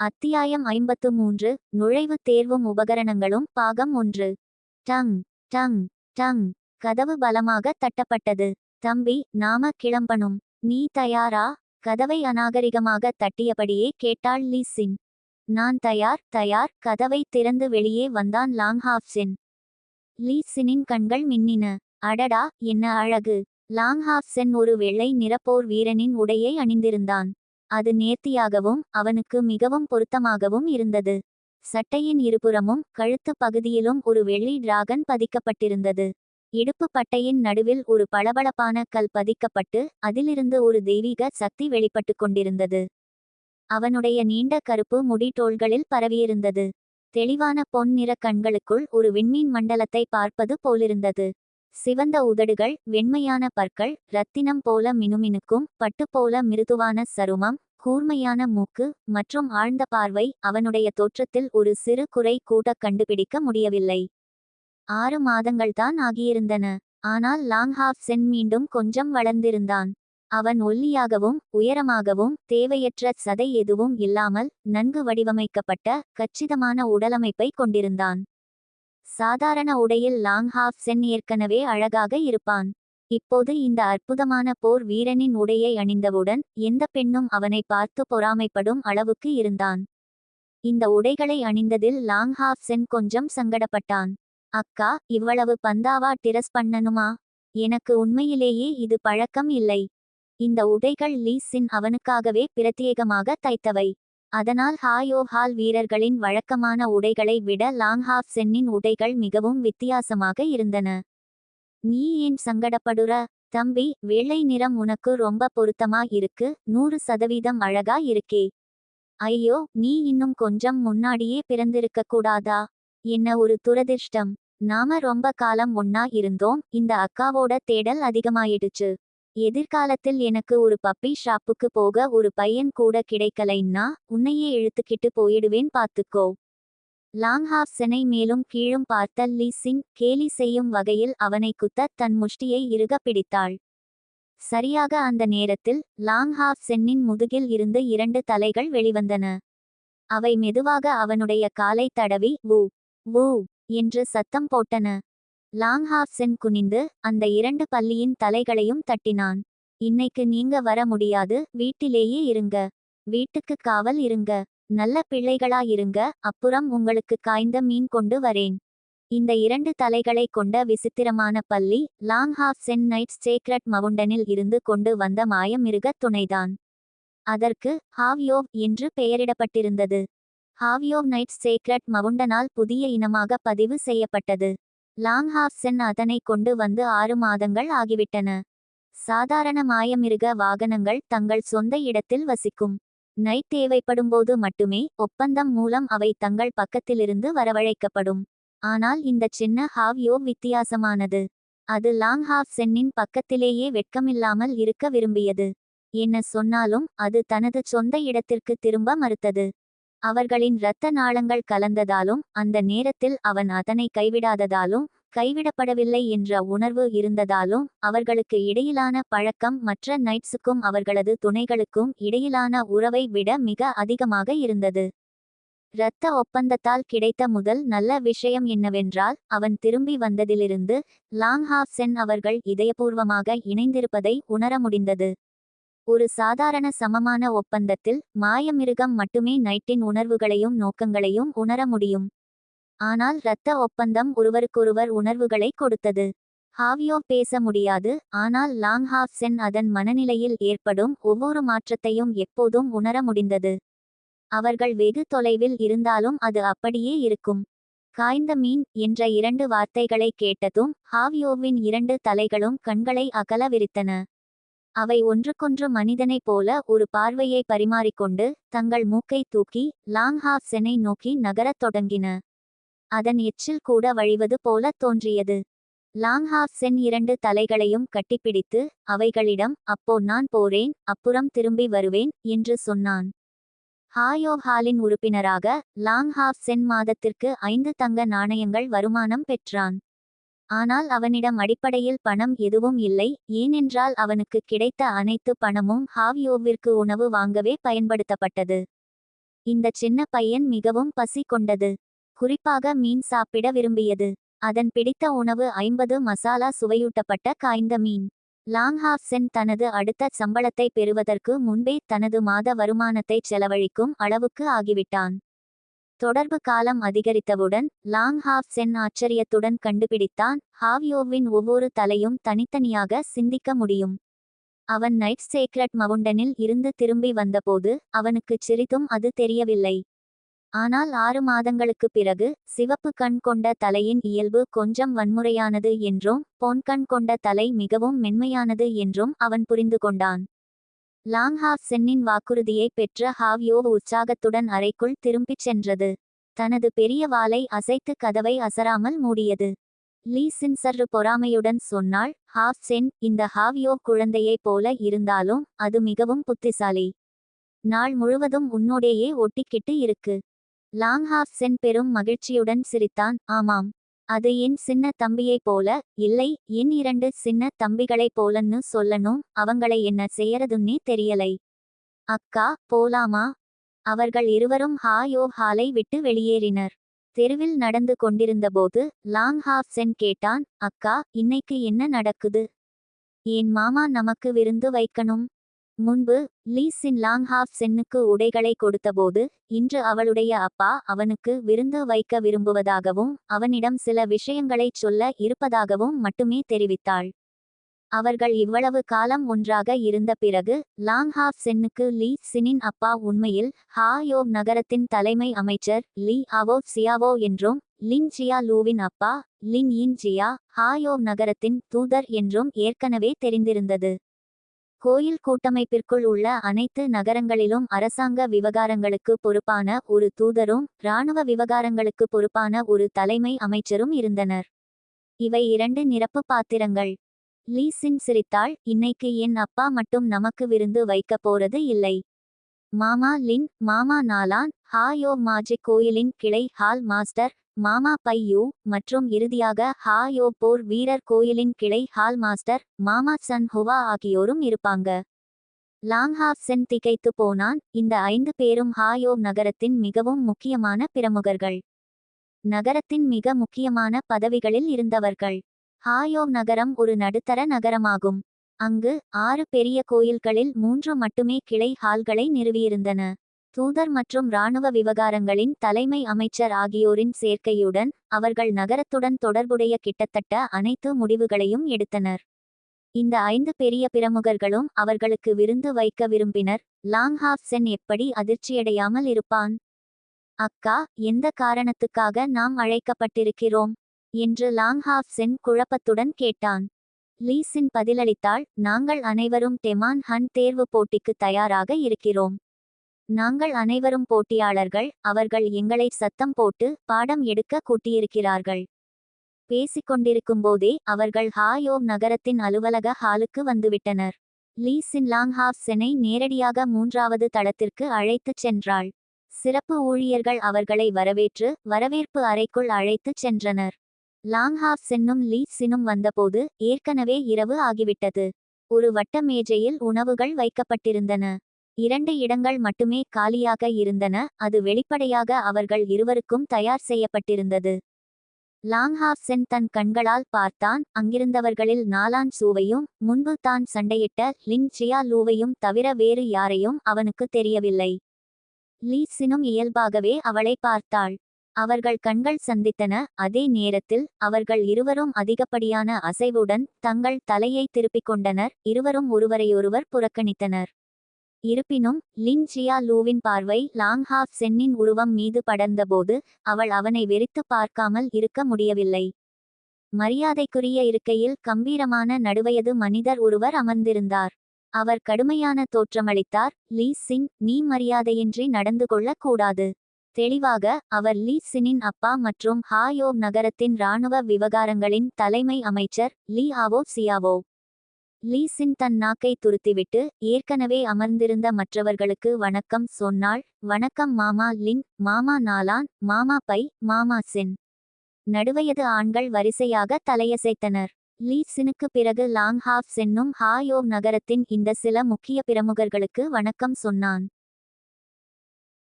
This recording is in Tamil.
அத்தியாயம் ஐம்பத்து மூன்று. நுழைவுத் தேர்வும் உபகரணங்களும். பாகம் ஒன்று. டங் டங் டங். கதவு பலமாக தட்டப்பட்டது. தம்பி நாம கிளம்பணும். நீ தயாரா? கதவை அநாகரிகமாக தட்டியபடியே கேட்டாள் லீசின். நான் தயார் தயார். கதவை திறந்து வெளியே வந்தான் லாங்ஹாப்ஸின். லீசினின் கண்கள் மின்னின. அடடா என்ன அழகு. லாங்ஹாப்சென் ஒரு வெள்ளை நிறப்போர் வீரனின் உடையை அணிந்திருந்தான். அது நேர்த்தியாகவும் அவனுக்கு மிகவும் பொருத்தமாகவும் இருந்தது. சட்டையின் இருபுறமும் கழுத்து பகுதியிலும் ஒரு வெள்ளி டிராகன் பதிக்கப்பட்டிருந்தது. இடுப்பு பட்டையின் நடுவில் ஒரு பளபளப்பான கல் பதிக்கப்பட்டு அதிலிருந்து ஒரு தெய்வீக சக்தி வெளிப்பட்டு கொண்டிருந்தது. அவனுடைய நீண்ட கருப்பு முடி பரவியிருந்தது. தெளிவான பொன் நிற கண்களுக்குள் ஒரு விண்மீன் மண்டலத்தை பார்ப்பது போலிருந்தது. சிவந்த உதடுகள் வெண்மையான பற்கள் ரத்தினம் போல மினுமினுக்கும் பட்டு போல மிருதுவான சருமம் கூர்மையான மூக்கு மற்றும் ஆழ்ந்த பார்வை அவனுடைய தோற்றத்தில் ஒரு சிறு குறை கூட கண்டுபிடிக்க முடியவில்லை. ஆறு மாதங்கள்தான் ஆகியிருந்தன. ஆனால் லாங்ஹாஃப் சென் மீண்டும் கொஞ்சம் வளர்ந்திருந்தான். அவன் ஒல்லியாகவும் உயரமாகவும் தேவையற்ற சதை எதுவும் இல்லாமல் நன்கு வடிவமைக்கப்பட்ட கச்சிதமான உடலமைப்பை கொண்டிருந்தான். சாதாரண உடையில் லாங்ஹாஃப் சென் ஏற்கனவே அழகாக இருப்பான். இப்போது இந்த அற்புதமான போர் வீரனின் உடையை அணிந்தவுடன் எந்த பெண்ணும் அவனை பார்த்து பொறாமைப்படும் அளவுக்கு இருந்தான். இந்த உடைகளை அணிந்ததில் லாங்ஹாஃப் சென் கொஞ்சம் சங்கடப்பட்டான். அக்கா இவ்வளவு பந்தாவா டிரஸ் பண்ணனுமா எனக்கு உண்மையிலேயே இது பழக்கம் இல்லை. இந்த உடைகள் லீஸின் அவனுக்காகவே பிரத்யேகமாக தைத்தவை. அதனால் ஹாயோ ஹால் வீரர்களின் வழக்கமான உடைகளை விட லாங்ஹாஃப் சென்னின் உடைகள் மிகவும் வித்தியாசமாக இருந்தன. நீ ஏன் சங்கடப்படுற? தம்பி வெள்ளை நிறம் உனக்கு ரொம்ப பொருத்தமா இருக்கு. நூறு சதவீதம் அழகா இருக்கே. ஐயோ நீ இன்னும் கொஞ்சம் முன்னாடியே பிறந்திருக்க கூடாதா? என்ன ஒரு துரதிர்ஷ்டம். நாம ரொம்ப காலம் ஒன்னா இருந்தோம். இந்த அக்காவோட தேடல் அதிகமாயிடுச்சு. எதிர்காலத்தில் எனக்கு ஒரு பப்பி ஷாப்புக்கு போக ஒரு பையன் கூட கிடைக்கலைன்னா உன்னையே இழுத்துக்கிட்டு போயிடுவேன் பாத்துக்கோ. லாங்ஹாஃப் செனை மேலும் கீழும் பார்த்த லீசின் கேலி செய்யும் வகையில் அவனை குத்த தன் முஷ்டியை இறுக பிடித்தாள். சரியாக அந்த நேரத்தில் லாங்ஹாஃப் சென்னின் முதுகில் இருந்து இரண்டு தலைகள் வெளிவந்தன. அவை மெதுவாக அவனுடைய காலை தடவி வூ வூ என்று சத்தம் போட்டன. லாங்ஹாஃப் சென் குனிந்து அந்த இரண்டு பள்ளியின் தலைகளையும் தட்டினான். இன்னைக்கு நீங்க வர முடியாது வீட்டிலேயே இருங்க வீட்டுக்கு காவல் இருங்க நல்ல பிள்ளைகளாயிருங்க அப்புறம் உங்களுக்கு காய்ந்த மீன் கொண்டு வரேன். இந்த இரண்டு தலைகளை கொண்ட விசித்திரமான பள்ளி long half Chen knights sacred மவுண்டனில் இருந்து கொண்டு வந்த மாயமிருக துணைதான். அதற்கு ஹாவ்யோவ் என்று பெயரிடப்பட்டிருந்தது. ஹாவ்யோவ் நைட்ஸ் சேக்ரட் மவுண்டனால் புதிய இனமாக பதிவு செய்யப்பட்டது. லாங்ஹாஃப் சென் அதனை கொண்டு வந்து ஆறு மாதங்கள் ஆகிவிட்டன. சாதாரண மாயமிருக வாகனங்கள் தங்கள் சொந்த இடத்தில் வசிக்கும். நைட் தேவைப்படும்போது மட்டுமே ஒப்பந்தம் மூலம் அவை தங்கள் பக்கத்திலிருந்து வரவழைக்கப்படும். ஆனால் இந்த சின்ன ஹாவ் யோவ் வித்தியாசமானது. அது லாங் ஹாஃப் சென்னின் பக்கத்திலேயே வெட்கமில்லாமல் இருக்க விரும்பியது. என்ன சொன்னாலும் அது தனது சொந்த இடத்திற்கு திரும்ப மறுத்தது. அவர்களின் இரத்த நாளங்கள் கலந்ததாலும் அந்த நேரத்தில் அவன் அதனை கைவிடாததாலும் கைவிடப்படவில்லை என்ற உணர்வு இருந்ததாலும் அவர்களுக்கு இடையிலான பழக்கம் மற்ற நைட்ஸுக்கும் அவர்களது துணைகளுக்கும் இடையிலான உறவை விட மிக அதிகமாக இருந்தது. இரத்த ஒப்பந்தத்தால் கிடைத்த முதல் நல்ல விஷயம் என்னவென்றால் அவன் திரும்பி வந்ததிலிருந்து லாங்ஹாஃப் சென் அவர்கள் இதயபூர்வமாக இணைந்திருப்பதை உணர முடிந்தது. ஒரு சாதாரண சமமான ஒப்பந்தத்தில் மாயமிருகம் மட்டுமே நைட்டின் உணர்வுகளையும் நோக்கங்களையும் உணர முடியும். ஆனால் இரத்த ஒப்பந்தம் ஒருவருக்கொருவர் உணர்வுகளை கொடுத்தது. ஹாவியோ பேச முடியாது ஆனால் லாங்ஹாஃப் சென் அதன் மனநிலையில் ஏற்படும் ஒவ்வொரு மாற்றத்தையும் எப்போதும் உணர முடிந்தது. அவர்கள் வெகு தொலைவில் இருந்தாலும் அது அப்படியே இருக்கும். காய்ந்த மீன் என்ற இரண்டு வார்த்தைகளை கேட்டதும் ஹாவியோவின் இரண்டு தலைகளும் கண்களை அகல விரித்தன. அவை ஒன்றுக்கொன்று மனிதனைப் போல ஒரு பார்வையை பரிமாறிக்கொண்டு தங்கள் மூக்கை தூக்கி லாங் செனை நோக்கி நகரத் தொடங்கின. அதன் எச்சில் கூட வழிவது போல தோன்றியது. லாங்ஹாஃப் சென் இரண்டு தலைகளையும் கட்டிப்பிடித்து அவைகளிடம் அப்போ நான் போறேன் அப்புறம் திரும்பி வருவேன் என்று சொன்னான். ஹாயோ ஹாலின் உறுப்பினராக லாங்ஹாஃப் சென் மாதத்திற்கு ஐந்து தங்க நாணயங்கள் வருமானம் பெற்றான். ஆனால் அவனிடம் அடிப்படையில் பணம் எதுவும் இல்லை ஏனென்றால் அவனுக்கு கிடைத்த அனைத்து பணமும் ஹாவியோவிற்கு உணவு வாங்கவே பயன்படுத்தப்பட்டது. இந்த சின்ன பையன் மிகவும் பசி கொண்டது குறிப்பாக மீன் சாப்பிட விரும்பியது. அதன் பிடித்த உணவு ஐம்பது மசாலா சுவையூட்டப்பட்ட காய்ந்த மீன். லாங்ஹாஃப் சென் தனது அடுத்த சம்பளத்தை பெறுவதற்கு முன்பே தனது மாத வருமானத்தை செலவழிக்கும் அளவுக்கு ஆகிவிட்டான். தொடர்பு காலம் அதிகரித்தவுடன் லாங் சென் ஆச்சரியத்துடன் கண்டுபிடித்தான் ஹாவியோவின் ஒவ்வொரு தலையும் தனித்தனியாக சிந்திக்க முடியும். அவன் நைட் சேக்ரட் மவுண்டனில் இருந்து திரும்பி வந்தபோது அவனுக்குச் சிறிதும் அது தெரியவில்லை. ஆனால் ஆறு மாதங்களுக்குப் பிறகு சிவப்பு கண் கொண்ட தலையின் இயல்பு கொஞ்சம் வன்முறையானது என்றும் பொன்கண் கொண்ட தலை மிகவும் மென்மையானது என்றும் அவன் புரிந்து கொண்டான். லாங்ஹாஃப் சென்னின் வாக்குறுதியை பெற்ற ஹாவ்யோ உற்சாகத்துடன் அறைக்குள் திரும்பிச் சென்றது. தனது பெரிய வாளை அசைத்து கதவை அசராமல் மூடியது. லீ சின்சர்ரு பொறாமையுடன் சொன்னாள் ஹாஃப் சென் இந்த ஹாவ்யோ குழந்தையைப் போல இருந்தாலும் அது மிகவும் புத்திசாலி. நாள் முழுவதும் உன்னோடேயே ஒட்டிக்கிட்டு இருக்கு. லாங்ஹாஃப் சென் பெரும் மகிழ்ச்சியுடன் சிரித்தான் ஆமாம் அது என் சின்ன தம்பியைப் போல இல்லை என் இரண்டு சின்ன தம்பிகளைப் போலன்னு சொல்லணும் அவங்களை என்ன செய்யறதுன்னே தெரியலை. அக்கா போலாமா? அவர்கள் இருவரும் ஹாயோ ஹாலை விட்டு வெளியேறினர். தெருவில் நடந்து கொண்டிருந்தபோது லாங் ஹாஃப் சென் கேட்டான் அக்கா இன்னைக்கு என்ன நடக்குது? என் மாமா நமக்கு விருந்து வைக்கணும்? முன்பு லீ சின் லாங் ஹாஃப் சென்னுக்கு உடைகளை கொடுத்தபோது இன்று அவளுடைய அப்பா அவனுக்கு விருந்து வைக்க விரும்புவதாகவும் அவனிடம் சில விஷயங்களைச் சொல்ல இருப்பதாகவும் மட்டுமே தெரிவித்தாள். அவர்கள் இவ்வளவு காலம் ஒன்றாக இருந்த பிறகு லாங் ஹாஃப் சென்னுக்கு லீ சினின் அப்பா உண்மையில் ஹாயோவ் நகரத்தின் தலைமை அமைச்சர் லீ அவோ சியாவோ என்றும் லின் ஜியா லூவின் அப்பா லின் இன் ஜியா ஹாயோவ் நகரத்தின் தூதர் என்றும் ஏற்கனவே தெரிந்திருந்தது. கோயில் கூட்டமைப்பிற்குள் உள்ள அனைத்து நகரங்களிலும் அரசாங்க விவகாரங்களுக்கு பொறுப்பான ஒரு தூதரும் இராணுவ விவகாரங்களுக்கு பொறுப்பான ஒரு தலைமை அமைச்சரும் இருந்தனர். இவை இரண்டு நிரப்பு பாத்திரங்கள். லீ சின் சிரித்தாள் இன்னைக்கு என் அப்பா மட்டும் நமக்கு விருந்து வைக்கப் போறது இல்லை. மாமா லின் மாமா நாலான் ஹாயோ மாஜிக் கோயிலின் கிளை ஹால் மாஸ்டர் மாமா பையூ மற்றும் இறுதியாக ஹாயோ போர் வீரர் கோயிலின் கிளை ஹால் மாஸ்டர் மாமா சன் ஹுவா ஆகியோரும் இருப்பாங்க. லாங்ஹாஃப் சென் திகைத்து போனான். இந்த ஐந்து பேரும் ஹாயோ நகரத்தின் மிகவும் முக்கியமான பிரமுகர்கள். நகரத்தின் மிக முக்கியமான பதவிகளில் இருந்தவர்கள். ஹாயோ நகரம் ஒரு நடுத்தர நகரமாகும். அங்கு ஆறு பெரிய கோயில்களில் மூன்று மட்டுமே கிளை ஹால்களை நிறுவியிருந்தன. தூதர் மற்றும் இராணுவ விவகாரங்களின் தலைமை அமைச்சர் ஆகியோரின் சேர்க்கையுடன் அவர்கள் நகரத்துடன் தொடர்புடைய கிட்டத்தட்ட அனைத்து முடிவுகளையும் எடுத்தனர். இந்த ஐந்து பெரிய பிரமுகர்களும் அவர்களுக்கு விருந்து வைக்க விரும்பினர். லாங்ஹாஃப் சென் எப்படி அதிர்ச்சியடையாமல் இருப்பான்? அக்கா எந்த காரணத்துக்காக நாம் அழைக்கப்பட்டிருக்கிறோம்? என்று லாங்ஹாஃப் சென் குழப்பத்துடன் கேட்டான். லீசின் பதிலளித்தாள் நாங்கள் அனைவரும் டெமான் ஹன் தேர்வு போட்டிக்கு தயாராக இருக்கிறோம். நாங்கள் அனைவரும் போட்டியாளர்கள் அவர்கள் எங்களை சத்தம் போட்டு பாடம் எடுக்க கூட்டியிருக்கிறார்கள். பேசிக்கொண்டிருக்கும்போதே அவர்கள் ஹாயோவ் நகரத்தின் அலுவலக ஹாலுக்கு வந்துவிட்டனர். லீ சின்லாங் ஹாஃப் செனை நேரடியாக மூன்றாவது தளத்திற்கு அழைத்துச் சென்றாள். சிறப்பு ஊழியர்கள் அவர்களை வரவேற்று வரவேற்பு அறைக்குள் அழைத்துச் சென்றனர். லாங்ஹாஃப் சென்னும் லீ சினும் வந்தபோது ஏற்கனவே இரவு ஆகிவிட்டது. ஒரு வட்ட மேஜையில் உணவுகள் வைக்கப்பட்டிருந்தன. இரண்டு இடங்கள் மட்டுமே காலியாக இருந்தன அது வெளிப்படையாக அவர்கள் இருவருக்கும் தயார் செய்யப்பட்டிருந்தது. லாங்ஹாஃப் சென் தன் கண்களால் பார்த்தான் அங்கிருந்தவர்களில் நாலான் சூவையும் முன்பு தான் சண்டையிட்ட லின் சியா லூவையும் தவிர வேறு யாரையும் அவனுக்கு தெரியவில்லை. லீசினும் இயல்பாகவே அவளை பார்த்தாள். அவர்கள் கண்கள் சந்தித்தன அதே நேரத்தில் அவர்கள் இருவரும் அதிகப்படியான அசைவுடன் தங்கள் தலையை திருப்பிக் கொண்டனர் இருவரும் ஒருவரையொருவர் புறக்கணித்தனர். இருப்பினும் லின் ஜியா லூவின் பார்வை லாங்ஹாஃப் சென்னின் உருவம் மீது படர்ந்தபோது அவள் அவனை வெறித்து பார்க்காமல் இருக்க முடியவில்லை. மரியாதைக்குரிய இருக்கையில் கம்பீரமான நடுவயது மனிதர் ஒருவர் அமர்ந்திருந்தார். அவர் கடுமையான தோற்றமளித்தார். லீ சின் நீ மரியாதையின்றி நடந்து கொள்ளக் கூடாது. தெளிவாக அவர் லீ சினின் அப்பா மற்றும் ஹாயோவ் நகரத்தின் இராணுவ விவகாரங்களின் தலைமை அமைச்சர் லீ ஆவோ சியாவோ. லீசின் தன் நாக்கை துருத்திவிட்டு ஏற்கனவே அமர்ந்திருந்த மற்றவர்களுக்கு வணக்கம் சொன்னாள். வணக்கம் மாமா லின் மாமா நாலான் மாமா பை மாமா சின். நடுவயது ஆண்கள் வரிசையாக தலையசைத்தனர். லீ சினுக்கு பிறகு லாங் ஹாஃப் சென்னும் ஹாயோவ் நகரத்தின் இந்த சில முக்கிய பிரமுகர்களுக்கு வணக்கம் சொன்னான்.